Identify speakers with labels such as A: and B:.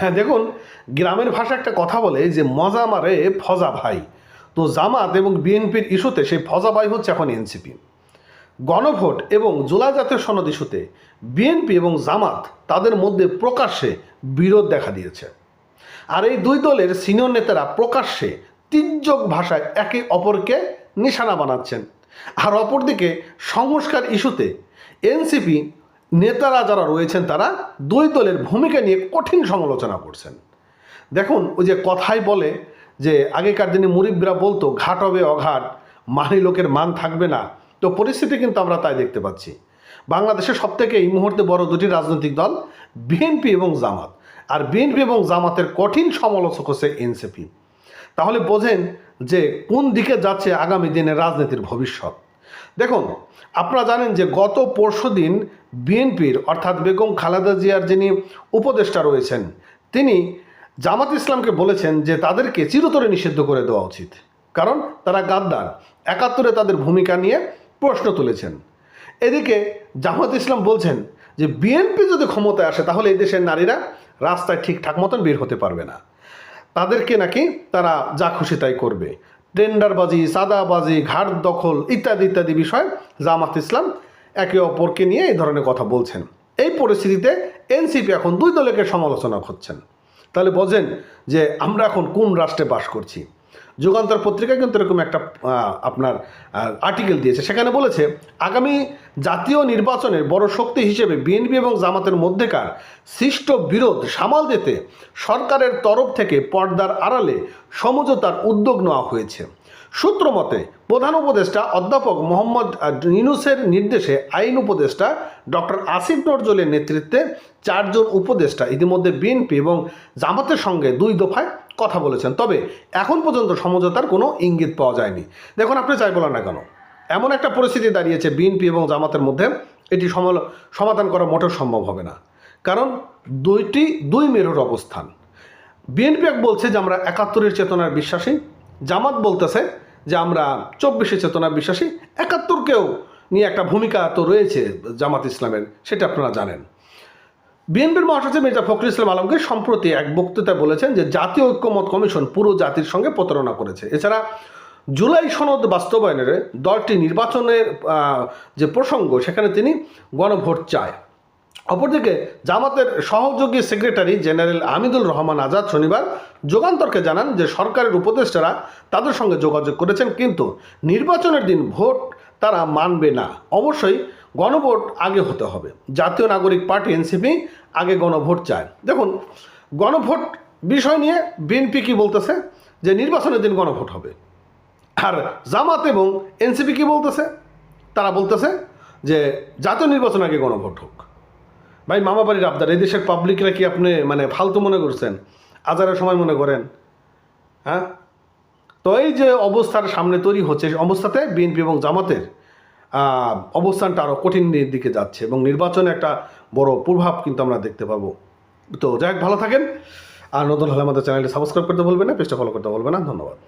A: হ্যাঁ দেখুন, গ্রামের ভাষা একটা কথা বলে যে, মজা মারে ফজা ভাই। তো জামাত এবং বিএনপির ইস্যুতে সেই ফজা ভাই হচ্ছে এখন এনসিপি। গণভোট এবং জুলাই জাতীয় সনদ ইস্যুতে বিএনপি এবং জামাত তাদের মধ্যে প্রকাশ্যে বিরোধ দেখা দিয়েছে। আর এই দুই দলের সিনিয়র নেতারা প্রকাশ্যে তির্যক ভাষায় একে অপরকে নিশানা বানাচ্ছেন। আর অপরদিকে সংস্কার ইস্যুতে এনসিপি নেতারা যারা রয়েছেন তারা দুই দলের ভূমিকা নিয়ে কঠিন সমালোচনা করছেন। দেখুন, ওই যে কথাই বলে যে আগেকার দিনে মুরিবরা বলতো, ঘাট হবে অঘাট, মানি লোকের মান থাকবে না। তো পরিস্থিতি কিন্তু আমরা তাই দেখতে পাচ্ছি। বাংলাদেশের সব থেকে এই মুহূর্তে বড় দুটি রাজনৈতিক দল, বিএনপি এবং জামাত। আর বিএনপি এবং জামাতের কঠিন সমালোচক হচ্ছে এনসিপি। তাহলে বোঝেন যে কোন দিকে যাচ্ছে আগামী দিনের রাজনীতির ভবিষ্যৎ। দেখুন, আপনারা জানেন যে গত পরশু দিন বিএনপির, অর্থাৎ বেগম খালেদা জিয়ার যিনি উপদেষ্টা রয়েছেন, তিনি জামাত ইসলামকে বলেছেন যে তাদেরকে চিরতরে নিষিদ্ধ করে দেওয়া উচিত। কারণ তারা গাদ্দার। একাত্তরে তাদের ভূমিকা নিয়ে প্রশ্ন তুলেছেন। এদিকে জামাত ইসলাম বলছেন যে বিএনপি যদি ক্ষমতায় আসে, তাহলে এই দেশের নারীরা রাস্তায় ঠিকঠাক মতন বের হতে পারবে না। তাদেরকে নাকি তারা যা খুশি তাই করবে। টেন্ডারবাজি সাদাবাজি ঘাট দখল ইত্যাদি ইত্যাদি বিষয় জামাত ইসলাম একে অপরকে নিয়ে এই ধরনের কথা বলছেন। এই পরিস্থিতিতে এনসিপি এখন দুই দলকে সমালোচনা করছেন। তাহলে বোঝেন যে আমরা এখন কোন রাষ্ট্রে বাস করছি? যুগান্তর পত্রিকা কিন্তু এরকম একটা আপনার আর্টিকেল দিয়েছে। সেখানে বলেছে, আগামী জাতীয় নির্বাচনের বড় শক্তি হিসেবে বিএনপি এবং জামাতের মধ্যেকার সৃষ্ট বিরোধ সামাল দিতে সরকারের তরফ থেকে পর্দার আড়ালে সমঝোতার উদ্যোগ নেওয়া হয়েছে। সূত্র মতে, প্রধান উপদেষ্টা অধ্যাপক মোহাম্মদ ইউনুসের নির্দেশে আইন উপদেষ্টা ডক্টর আসিফ নজরুলের নেতৃত্বে চারজন উপদেষ্টা ইতিমধ্যে বিএনপি এবং জামাতের সঙ্গে দুই দফায় কথা বলেছেন। তবে এখন পর্যন্ত সমঝোতার কোনো ইঙ্গিত পাওয়া যায়নি। দেখুন আপনি চাই বলেন না কেন, এমন একটা পরিস্থিতি দাঁড়িয়েছে বিএনপি এবং জামাতের মধ্যে, এটি সমাধান করা মোটেও সম্ভব হবে না। কারণ দুইটি, দুই মেরুর অবস্থান। বিএনপি এক বলছে যে আমরা একাত্তরের চেতনার বিশ্বাসী, জামাত বলতেছে যে আমরা চব্বিশে চেতনার বিশ্বাসী। একাত্তরকেও নিয়ে একটা ভূমিকা তো রয়েছে জামাত ইসলামের, সেটা আপনারা জানেন। বিএনপির মহাসচিব মির্জা ফখরুল ইসলাম আলমগীর সম্প্রতি এক বক্তৃতায় বলেছেন যে জাতীয় ঐক্যমত কমিশন পুরো জাতির সঙ্গে প্রতারণা করেছে। এছাড়া জুলাই সনদ বাস্তবায়নের দলটি নির্বাচনের যে প্রসঙ্গ, সেখানে তিনি গণভোট চায়। অপরদিকে জামাতের সহযোগী সেক্রেটারি জেনারেল হামিদুল রহমান আজাদ শনিবার যুগান্তরকে জানান যে সরকারের উপদেষ্টারা তাদের সঙ্গে যোগাযোগ করেছেন, কিন্তু নির্বাচনের দিন ভোট তারা মানবে না। অবশ্যই গণভোট আগে হতে হবে। জাতীয় নাগরিক পার্টি, এনসিপি আগে গণভোট চায়। দেখুন, গণভোট বিষয় নিয়ে বিএনপি কি বলতেছে? যে নির্বাচনের দিন গণভোট হবে। আর জামাত এবং এনসিপি কি বলতেছে? তারা বলতেছে যে জাতীয় নির্বাচন আগে গণভোট হোক। ভাই, মামা বাড়ির আবদার, এই দেশের পাবলিকরা কি আপনি মানে ফালতু মনে করছেন? আজারের সময় মনে করেন? হ্যাঁ? তো এই যে অবস্থার সামনে তৈরি হচ্ছে অবস্থাতে বিএনপি এবং জামাতের অবস্থানটা আরও কঠিন দিকে যাচ্ছে এবং নির্বাচনে একটা বড় প্রভাব কিন্তু আমরা দেখতে পাবো। তো যাই ভালো থাকেন। আর নতুন হলে আমাদের চ্যানেলটি সাবস্ক্রাইব করতে বলবেন না, পেজটা ফলো করতে বলবেন না। ধন্যবাদ।